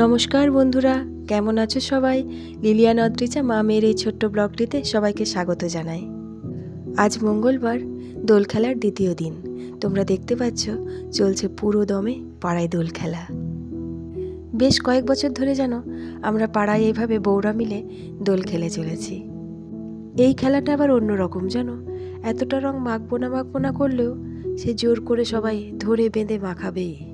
নমস্কার বন্ধুরা, কেমন আছো সবাই? লিলিয়ান অদ্রিজা মা মেয়ের এই ছোট্ট ব্লগটিতে সবাইকে স্বাগত জানাই। আজ মঙ্গলবার, দোল খেলার দ্বিতীয় দিন। তোমরা দেখতে পাচ্ছ, চলছে পুরো দমে পাড়ায় দোল খেলা। বেশ কয়েক বছর ধরে যেন আমরা পাড়ায় এইভাবে বৌরা মিলে দোল খেলে চলেছি। এই খেলাটা আবার অন্য রকম জানো এতটা রং মাখবো না মাখবো না করলেও সে জোর করে সবাই ধরে বেঁধে মাখাবেই।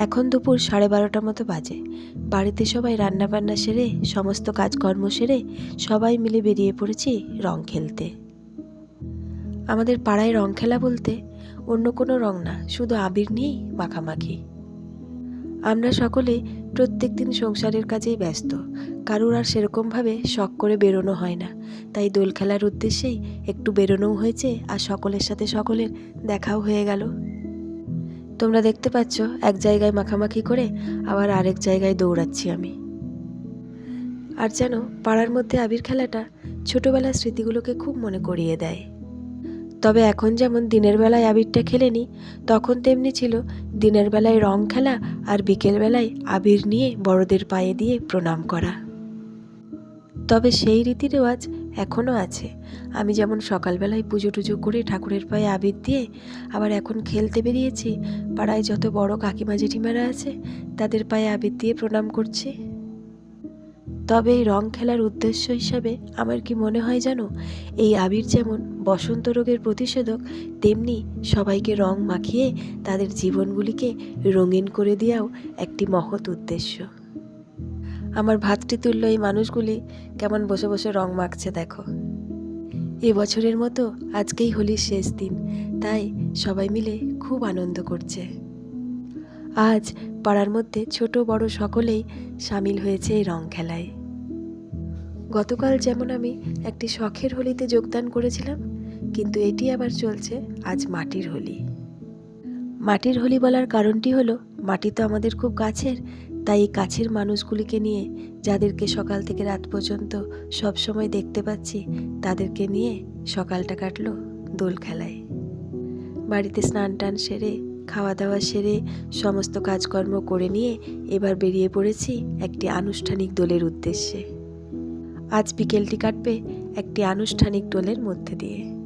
এখন দুপুর সাড়ে বারোটা মতো বাজে। বাড়িতে সবাই রান্নাবান্না সেরে, সমস্ত কাজকর্ম সেরে, সবাই মিলে বেরিয়ে পড়েছি রং খেলতে। আমাদের পাড়ায় রং খেলা বলতে অন্য কোনো রং না, শুধু আবির নিয়েই মাখামাখি। আমরা সকলে প্রত্যেক দিন সংসারের কাজেই ব্যস্ত। কারুর আর সেরকমভাবে শখ করে বেরোনো হয় না। তাই দোল খেলার উদ্দেশ্যেই একটু বেরোনোও হয়েছে আর সকলের সাথে সকলের দেখাও হয়ে গেল। তোমরা দেখতে পাচ্ছ, এক জায়গায় মাখামাখি করে আবার আরেক জায়গায় দৌড়াচ্ছি আমি। আর যেন পাড়ার মধ্যে আবির খেলাটা ছোটবেলার স্মৃতিগুলোকে খুব মনে করিয়ে দেয়। তবে এখন যেমন দিনের বেলায় আবিরটা খেলেনি, তখন তেমনি ছিল দিনের বেলায় রং খেলা আর বিকেল বেলায় আবির নিয়ে বড়দের পায়ে দিয়ে প্রণাম করা। তবে সেই রীতি রেওয়াজ এখনও আছে। আমি যেমন সকালবেলায় পুজো টুজো করে ঠাকুরের পায়ে আবির দিয়ে আবার এখন খেলতে বেরিয়েছি, পাড়ায় যত বড় কাকিমা জেঠিমারা আছে তাদের পায়ে আবির দিয়ে প্রণাম করছি। তবে এই রং খেলার উদ্দেশ্য হিসাবে আমার কি মনে হয় জানো? এই আবির যেমন বসন্ত রোগের প্রতিষেধক, তেমনি সবাইকে রং মাখিয়ে তাদের জীবনগুলিকে রঙিন করে দেওয়াও একটি মহৎ উদ্দেশ্য। আমার ভাতটি ভাতৃতুল্য এই মানুষগুলি কেমন বসে বসে রং মাখছে দেখো। এ বছরের মতো আজকেই হোলির শেষ দিন, তাই সবাই মিলে খুব আনন্দ করছে। আজ পাড়ার মধ্যে ছোট বড় সকলেই সামিল হয়েছে এই রং খেলায়। গতকাল যেমন আমি একটি শখের হোলিতে যোগদান করেছিলাম, কিন্তু এটি আবার চলছে আজ মাটির হোলি। মাটির হোলি বলার কারণটি হলো, মাটি তো আমাদের খুব কাছের তাই এই কাছের মানুষগুলিকে নিয়ে, যাদেরকে সকাল থেকে রাত পর্যন্ত সব সময় দেখতে পাচ্ছি, তাদেরকে নিয়ে সকালটা কাটলো দোল খেলায়। বাড়িতে স্নান টান সেরে খাওয়া দাওয়া সেরে, সমস্ত কাজকর্ম করে নিয়ে এবার বেরিয়ে পড়েছি একটি আনুষ্ঠানিক দোলের উদ্দেশ্যে। আজ বিকেলটি কাটবে একটি আনুষ্ঠানিক দোলের মধ্যে দিয়ে।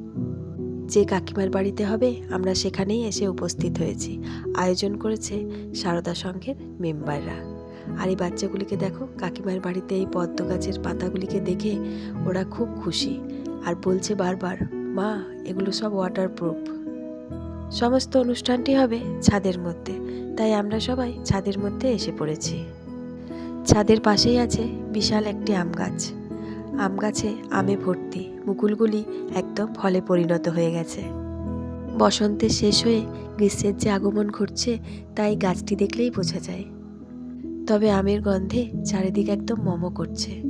যে কাকিমার বাড়িতে হবে, আমরা সেখানেই এসে উপস্থিত হয়েছি। আয়োজন করেছে সারদা সংঘের মেম্বাররা। আর এই বাচ্চাগুলিকে দেখো, কাকিমার বাড়িতে এই পদ্ম গাছের পাতাগুলিকে দেখে ওরা খুব খুশি। আর বলছে বারবার, মা, এগুলো সব ওয়াটারপ্রুফ সমস্ত অনুষ্ঠানটি হবে ছাদের মধ্যে। তাই আমরা সবাই ছাদের মধ্যে এসে পড়েছি। ছাদের পাশেই আছে বিশাল একটি আম গাছ। আম গাছে আমে ভর্তি। মুকুলগুলি একদম ফলে পরিণত হয়ে গেছে। বসন্তের শেষ হয়ে গ্রীষ্মের যে আগমন ঘটছে, তাই গাছটি দেখলেই বোঝা যায়। তবে আমের গন্ধে চারিদিক একদম মম করছে।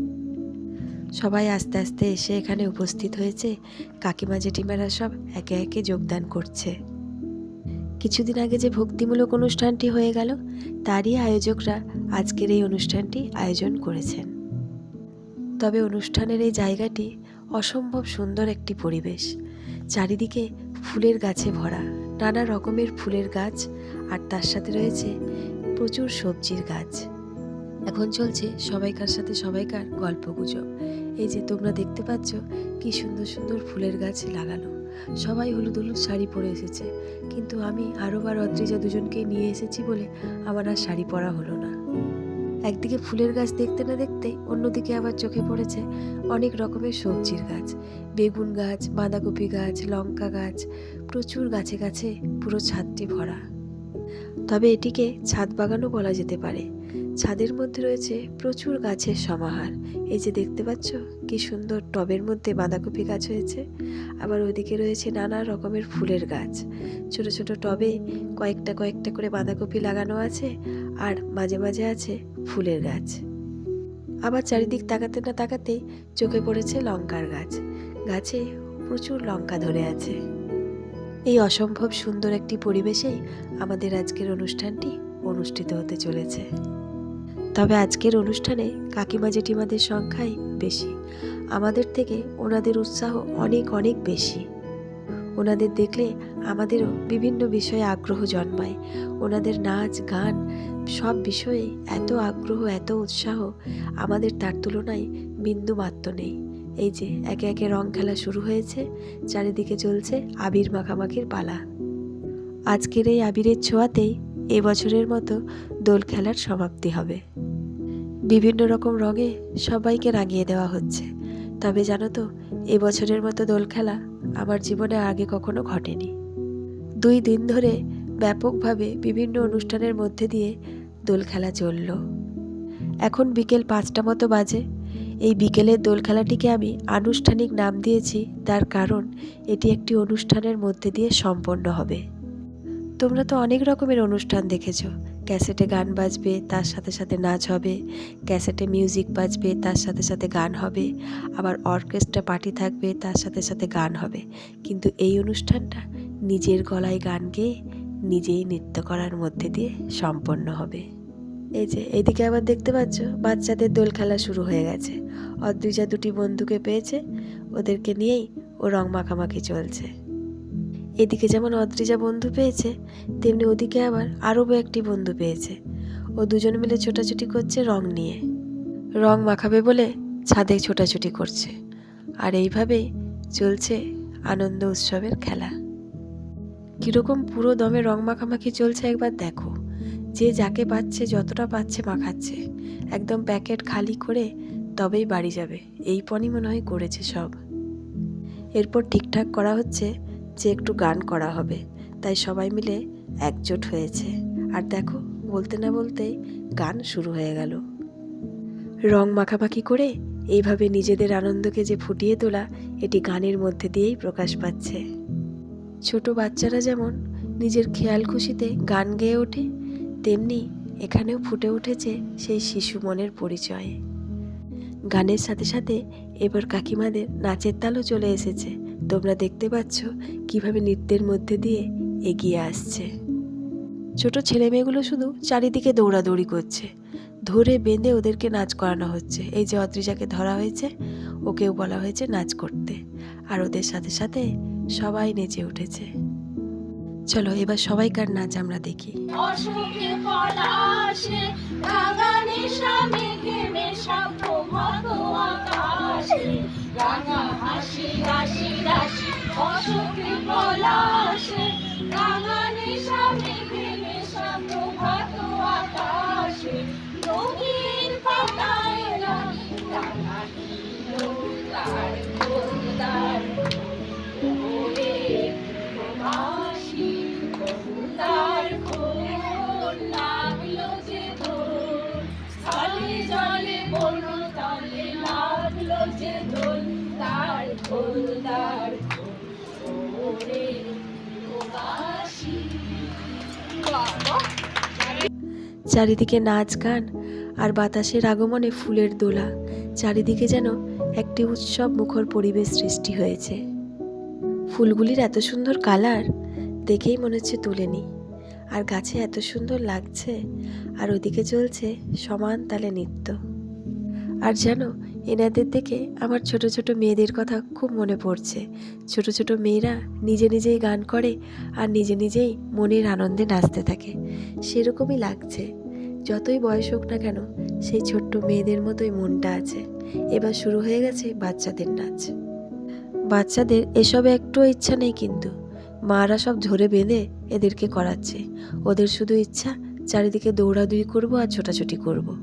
সবাই আস্তে আস্তে এসে এখানে উপস্থিত হয়েছে। কাকিমা, জেঠিমারা সব একে একে যোগদান করছে। কিছুদিন আগে যে ভক্তিমূলক অনুষ্ঠানটি হয়ে গেল, তারই আয়োজকরা আজকের এই অনুষ্ঠানটি আয়োজন করেছেন। তবে অনুষ্ঠানের এই জায়গাটি অসম্ভব সুন্দর একটি পরিবেশ। চারিদিকে ফুলের গাছে ভরা, নানা রকমের ফুলের গাছ, আর তার সাথে রয়েছে প্রচুর সবজির গাছ। এখন চলছে সবাইকার সাথে সবাইকার গল্প গুজব। এই যে তোমরা দেখতে পাচ্ছ কি সুন্দর সুন্দর ফুলের গাছ লাগানো। সবাই হলুদ হলুদ শাড়ি পরে এসেছে। কিন্তু আমি আরও বার অদ্রিজা দুজনকে নিয়ে এসেছি বলে আমার আর শাড়ি পরা হলো না। একদিকে ফুলের গাছ দেখতে না দেখতে অন্যদিকে আবার চোখে পড়েছে অনেক রকমের সবজির গাছ। বেগুন গাছ, বাঁধাকপি গাছ, লঙ্কা গাছ, প্রচুর গাছে গাছে পুরো ছাদটি ভরা। তবে এটিকে ছাদ বাগানও বলা যেতে পারে। ছাদের মধ্যে রয়েছে প্রচুর গাছের সমাহার। এই যে দেখতে পাচ্ছ, কি সুন্দর টবের মধ্যে বাঁধাকপি গাছ হয়েছে। আবার ওইদিকে রয়েছে নানা রকমের ফুলের গাছ। ছোট ছোট টবে কয়েকটা কয়েকটা করে বাঁধাকপি লাগানো আছে। আর মাঝে মাঝে আছে ফুলের গাছ। আবার চারিদিক তাকাতে না তাকাতেই চোখে পড়েছে লঙ্কার গাছ। গাছে প্রচুর লঙ্কা ধরে আছে। এই অসম্ভব সুন্দর একটি পরিবেশেই আমাদের আজকের অনুষ্ঠানটি অনুষ্ঠিত হতে চলেছে। তবে আজকের অনুষ্ঠানে কাকিমা জেঠিমাদের সংখ্যাই বেশি। আমাদের থেকে ওনাদের উৎসাহ অনেক অনেক বেশি। ওনাদের দেখলে আমাদেরও বিভিন্ন বিষয়ে আগ্রহ জন্মায়। ওনাদের নাচ, গান সব বিষয়ে এত আগ্রহ, এত উৎসাহ আমাদের তার তুলনায় বিন্দু মাত্র নেই। এই যে একে একে রং খেলা শুরু হয়েছে, চারিদিকে চলছে আবির মাখামাখির পালা। আজকের এই আবিরের ছোঁয়াতেই এবছরের মতো দোল খেলার সমাপ্তি হবে। বিভিন্ন রকম রঙে সবাইকে রাঙিয়ে দেওয়া হচ্ছে। তবে জানো তো এবছরের মতো দোল খেলা আমার জীবনে আগে কখনো ঘটেনি। দুই দিন ধরে ব্যাপকভাবে বিভিন্ন অনুষ্ঠানের মধ্যে দিয়ে দোল খেলা চলল। এখন বিকেল পাঁচটা মতো বাজে। এই বিকেলের দোল খেলাটিকে আমি আনুষ্ঠানিক নাম দিয়েছি, তার কারণ এটি একটি অনুষ্ঠানের মধ্যে দিয়ে সম্পন্ন হবে। তোমরা তো অনেক রকমের অনুষ্ঠান দেখেছ। ক্যাসেটে গান বাজবে, তার সাথে সাথে নাচ হবে। ক্যাসেটে মিউজিক বাজবে, তার সাথে সাথে গান হবে। আবার অর্কেস্ট্রা পার্টি থাকবে, তার সাথে সাথে গান হবে। কিন্তু এই অনুষ্ঠানটা নিজের গলায় গান গেয়ে নিজেই নৃত্য করার মধ্যে দিয়ে সম্পন্ন হবে। এই যে, এদিকে আবার দেখতে পাচ্ছ, বাচ্চাদের দোল খেলা শুরু হয়ে গেছে। অদ্রিজা দুটি বন্ধুকে পেয়েছে, ওদেরকে নিয়েই ও রং মাখামাখি চলছে। এদিকে যেমন অদ্রিজা বন্ধু পেয়েছে, তেমনি ওদিকে আবার আরও একটি বন্ধু পেয়েছে। ও দুজন মিলে ছোটাছুটি করছে রং নিয়ে। রং মাখাবে বলে ছাদে ছোটাছুটি করছে। আর এইভাবেই চলছে আনন্দ উৎসবের খেলা। কীরকম পুরো দমে রং মাখামাখি চলছে একবার দেখো। যে যাকে পাচ্ছে, যতটা পাচ্ছে মাখাচ্ছে। একদম প্যাকেট খালি করে তবেই বাড়ি যাবে। এই পণই মনে হয় করেছে সব। এরপর ঠিকঠাক করা হচ্ছে যে একটু গান করা হবে। তাই সবাই মিলে একজোট হয়েছে। আর দেখো, বলতে না বলতেই গান শুরু হয়ে গেল। রং মাখামাখি করে এইভাবে নিজেদের আনন্দকে যে ফুটিয়ে তোলা, এটি গানের মধ্যে দিয়েই প্রকাশ পাচ্ছে। ছোট বাচ্চারা যেমন নিজের খেয়াল খুশিতে গান গেয়ে ওঠে, তেমনি এখানেও ফুটে উঠেছে সেই শিশু মনের পরিচয়ে। গানের সাথে সাথে এবার কাকিমাদের নাচের তালও চলে এসেছে। তোমরা দেখতে পাচ্ছ কীভাবে নৃত্যের মধ্যে দিয়ে এগিয়ে আসছে। ছোট ছেলে মেয়েগুলো শুধু চারিদিকে দৌড়াদৌড়ি করছে। ধরে বেঁধে ওদেরকে নাচ করানো হচ্ছে। এই যে অদ্রিজাকে ধরা হয়েছে, ওকেও বলা হয়েছে নাচ করতে। আর ওদের সাথে সাথে সবাই নেচে উঠেছে। চলো, এবার সবাইকার নাচ আমরা দেখি। অশোকে পলাশে চারিদিকে নাচ গান আর বাতাসের আগমনে ফুলের দোলা। চারিদিকে যেন একটি উৎসব মুখর পরিবেশ সৃষ্টি হয়েছে। ফুলগুলির এত সুন্দর কালার দেখেই মনে হচ্ছে তুলে নিই। আর গাছে এত সুন্দর লাগছে আর ওদিকে চলছে সমান তালে নৃত্য। আর জানো এনাদের দেখে আমার ছোট ছোট মেয়েদের কথা খুব মনে পড়ছে। ছোট ছোট মেয়েরা নিজে নিজেই গান করে আর নিজে নিজেই মনের আনন্দে নাচতে থাকে। সেরকমই লাগছে। যতই বয়স হোক না কেন, সেই ছোট্ট মেয়েদের মতোই মনটা আছে। এবার শুরু হয়ে গেছে বাচ্চাদের নাচ। বাচ্চাদের এসবে একটুও ইচ্ছা নেই কিন্তু। মারা সব ধরে বেঁধে এদেরকে করাচ্ছে। ওদের শুধু ইচ্ছা, চারিদিকে দৌড়াদৌড়ি করব আর ছোটাছুটি করব।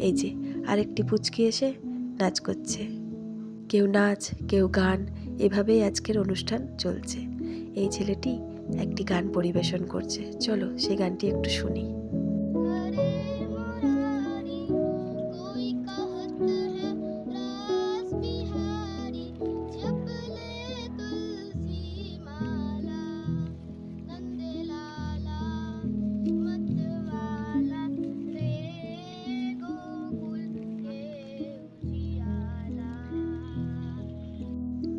এই যে, আরেকটি পুচকি এসে নাচ করছে। কেউ নাচ, কেউ গান, এভাবেই আজকের অনুষ্ঠান চলছে। এই ছেলেটি একটি গান পরিবেশন করছে। চলো সেই গানটি একটু শুনি।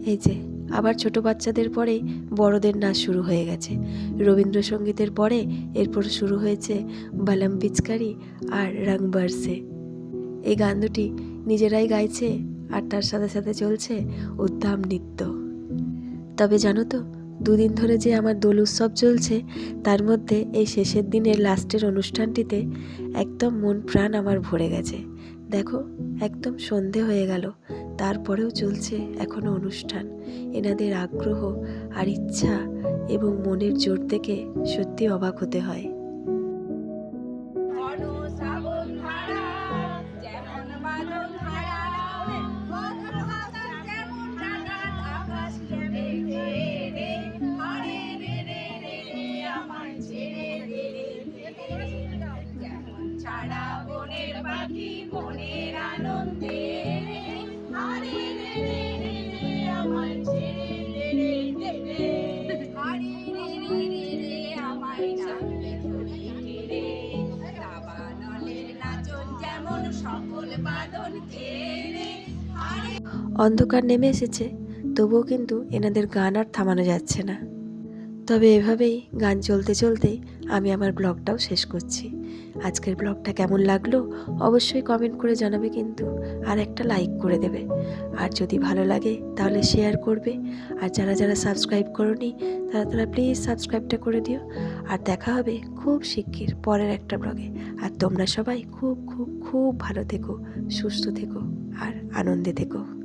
এই যে, আবার ছোট বাচ্চাদের পরে বড়দের নাচ শুরু হয়ে গেছে। রবীন্দ্রসঙ্গীতের পরে এরপর শুরু হয়েছে বালাম পিচকারি আর রং বারসে। এই গান দুটি নিজেরাই গাইছে আর তার সাথে সাথে চলছে উদ্দাম নৃত্য। তবে জানো তো, দুদিন ধরে যে আমার দোল উৎসব চলছে, তার মধ্যে এই শেষের দিনের লাস্টের অনুষ্ঠানটিতে একদম মন প্রাণ আমার ভরে গেছে। দেখো, একদম সন্ধে হয়ে গেল। তারপরেও চলছে এখনও অনুষ্ঠান। এনাদের আগ্রহ আর ইচ্ছা এবং মনের জোর থেকে সত্যি অবাক হতে হয়। অন্ধকার নেমে এসেছে, তবুও কিন্তু এনাদের গান আর থামানো যাচ্ছে না। তবে এভাবেই গান চলতে চলতে আমি আমার ব্লগটাও শেষ করছি। আজকের ব্লগটা কেমন লাগল অবশ্যই কমেন্ট করে জানাবে কিন্তু, আর একটা লাইক করে দেবে। আর যদি ভালো লাগে তাহলে শেয়ার করবে। আর যারা যারা সাবস্ক্রাইব করনি, তারা তারা প্লিজ সাবস্ক্রাইবটা করে দিও। আর দেখা হবে খুব শিগগির পরের একটা ব্লগে। আর তোমরা সবাই খুব খুব খুব ভালো থেকো, সুস্থ থেকো, আর আনন্দে থেকো।